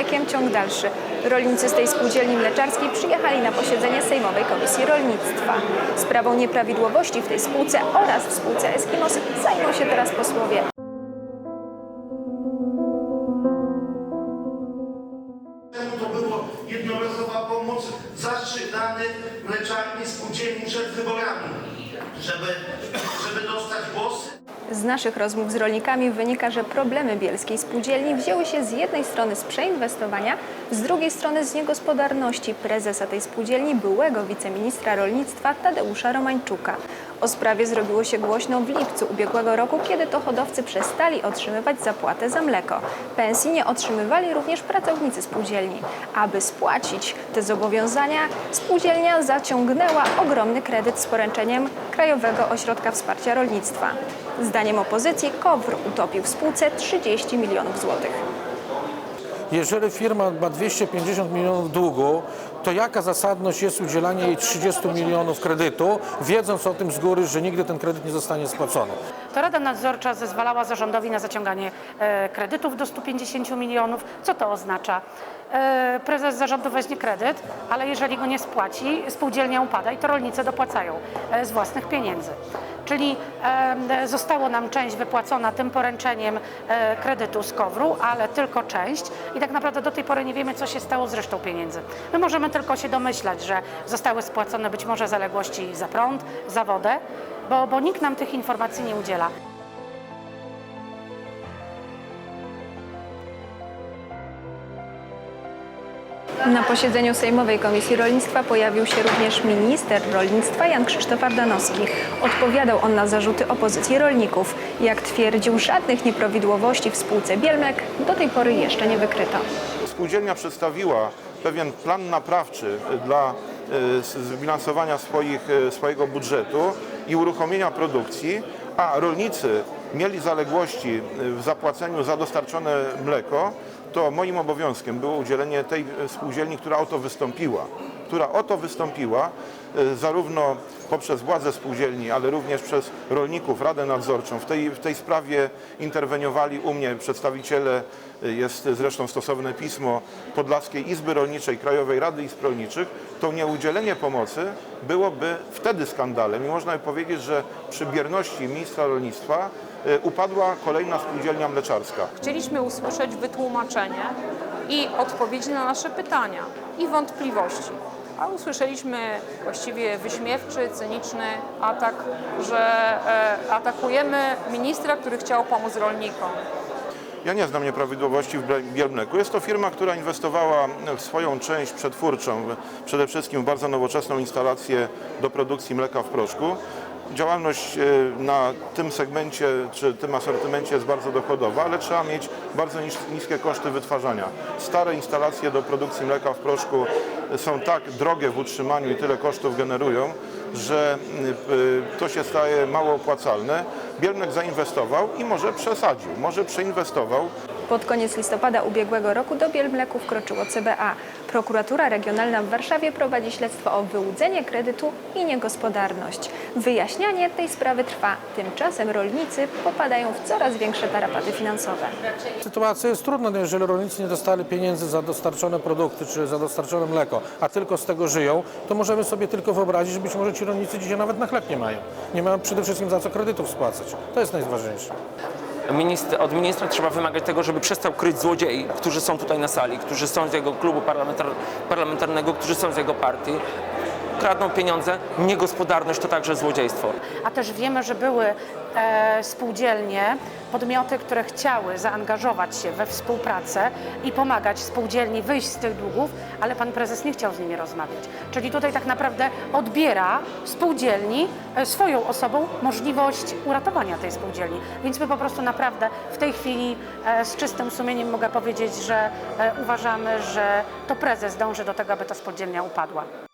mlekiem ciąg dalszy. Rolnicy z tej spółdzielni mleczarskiej przyjechali na posiedzenie Sejmowej Komisji Rolnictwa. Sprawą nieprawidłowości w tej spółce oraz w spółce Eskimos zajmą się teraz posłowie. to było jednorazowa pomoc zastrzyk danych mleczarni spółdzielni przed wyborami, żeby, żeby dostać głosy. Z naszych rozmów z rolnikami wynika, że problemy bielskiej spółdzielni wzięły się z jednej strony z przeinwestowania, z drugiej strony z niegospodarności prezesa tej spółdzielni, byłego wiceministra rolnictwa Tadeusza Romańczuka. O sprawie zrobiło się głośno w lipcu ubiegłego roku, kiedy to hodowcy przestali otrzymywać zapłatę za mleko. Pensji nie otrzymywali również pracownicy spółdzielni. Aby spłacić te zobowiązania, spółdzielnia zaciągnęła ogromny kredyt z poręczeniem Krajowego Ośrodka Wsparcia Rolnictwa. Zdaniem opozycji KOWR utopił w spółce 30 milionów złotych. Jeżeli firma ma 250 milionów długu, to jaka zasadność jest udzielania jej 30 milionów kredytu, wiedząc o tym z góry, że nigdy ten kredyt nie zostanie spłacony? To Rada Nadzorcza zezwalała zarządowi na zaciąganie e, kredytów do 150 milionów. Co to oznacza? E, Prezes zarządu weźmie kredyt, ale jeżeli go nie spłaci, spółdzielnia upada i to rolnicy dopłacają e, z własnych pieniędzy. Czyli zostało nam część wypłacona tym poręczeniem e, kredytu z KOWR-u, ale tylko część i tak naprawdę do tej pory nie wiemy, co się stało z resztą pieniędzy. My możemy tylko się domyślać, że zostały spłacone być może zaległości za prąd, za wodę, bo, bo nikt nam tych informacji nie udziela. Na posiedzeniu Sejmowej Komisji Rolnictwa pojawił się również minister rolnictwa Jan Krzysztof Ardanowski. Odpowiadał on na zarzuty opozycji rolników. Jak twierdził, żadnych nieprawidłowości w spółce Bielmlek do tej pory jeszcze nie wykryto. Spółdzielnia przedstawiła pewien plan naprawczy dla e, zbilansowania swoich, e, swojego budżetu i uruchomienia produkcji, a rolnicy mieli zaległości w zapłaceniu za dostarczone mleko, to moim obowiązkiem było udzielenie tej e, spółdzielni, która o to wystąpiła, która o to wystąpiła e, zarówno poprzez władze spółdzielni, ale również przez rolników, Radę Nadzorczą. W tej, w tej sprawie interweniowali u mnie przedstawiciele, e, jest zresztą stosowne pismo Podlaskiej Izby Rolniczej, Krajowej Rady Izb Rolniczych. To nieudzielenie pomocy byłoby wtedy skandalem i można by powiedzieć, że przy bierności ministra rolnictwa e, upadła kolejna spółdzielnia mleczarska. Chcieliśmy usłyszeć wytłumaczenie i odpowiedzi na nasze pytania i wątpliwości. A usłyszeliśmy właściwie wyśmiewczy, cyniczny atak, że e, atakujemy ministra, który chciał pomóc rolnikom. Ja nie znam nieprawidłowości w Bielmleku. Jest to firma, która inwestowała w swoją część przetwórczą, przede wszystkim w bardzo nowoczesną instalację do produkcji mleka w proszku. Działalność e, na tym segmencie czy tym asortymencie jest bardzo dochodowa, ale trzeba mieć bardzo nis- niskie koszty wytwarzania. Stare instalacje do produkcji mleka w proszku są tak drogie w utrzymaniu i tyle kosztów generują, że y, to się staje mało opłacalne. Bielmlek zainwestował i może przesadził, może przeinwestował. Pod koniec listopada ubiegłego roku do Bielmleku wkroczyło CBA. Prokuratura Regionalna w Warszawie prowadzi śledztwo o wyłudzenie kredytu i niegospodarność. Wyjaśnianie tej sprawy trwa. Tymczasem rolnicy popadają w coraz większe tarapaty finansowe. Sytuacja jest trudna, no jeżeli rolnicy nie dostali pieniędzy za dostarczone produkty czy za dostarczone mleko, a tylko z tego żyją, to możemy sobie tylko wyobrazić, że być może ci rolnicy dzisiaj nawet na chleb nie mają. Nie mają przede wszystkim za co kredytów spłacać. To jest najważniejsze. Minister, od ministra trzeba wymagać tego, żeby przestał kryć złodziei, którzy są tutaj na sali, którzy są z jego klubu parlamentar parlamentarnego, którzy są z jego partii. Kradną pieniądze, niegospodarność to także złodziejstwo. A też wiemy, że były e, spółdzielnie, podmioty, które chciały zaangażować się we współpracę i pomagać spółdzielni wyjść z tych długów, ale pan prezes nie chciał z nimi rozmawiać. Czyli tutaj tak naprawdę odbiera spółdzielni e, swoją osobą możliwość uratowania tej spółdzielni. Więc my po prostu naprawdę w tej chwili e, z czystym sumieniem mogę powiedzieć, że e, uważamy, że to prezes dąży do tego, aby ta spółdzielnia upadła.